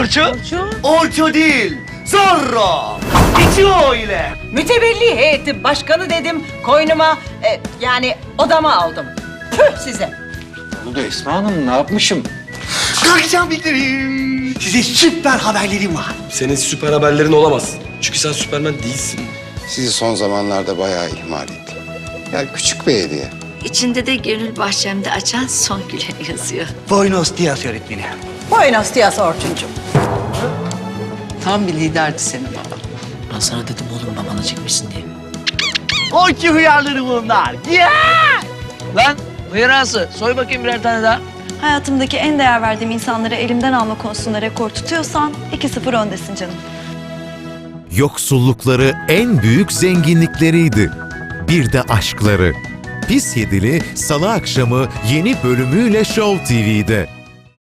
Orço? Orço değil, Zorro. Geçiyor öyle. Mütevelli heyeti başkanı dedim koynuma e, yani odama aldım. Püh size. Bu da Esma Hanım ne yapmışım? Kalkacağım beklerim. Size süper haberlerim var. Senin süper haberlerin olamaz. Çünkü sen Süpermen değilsin. Sizi son zamanlarda bayağı ihmal ettim. Yani küçük bir hediye. İçinde de gönül bahçemde açan son gülen yazıyor. Buenos dias öğretmenim. Buenos dias Orçuncum. Tam bir liderdi senin baba. Ben sana dedim oğlum babana çekmişsin diye. Orço hıyarları bunlar. Ya! Lan hıyarası soy bakayım birer tane daha. Hayatımdaki en değer verdiğim insanları elimden alma konusunda rekor tutuyorsan 2-0 öndesin canım. Yoksullukları en büyük zenginlikleriydi. Bir de aşkları. Pis Yedili Salı akşamı yeni bölümüyle Show TV'de.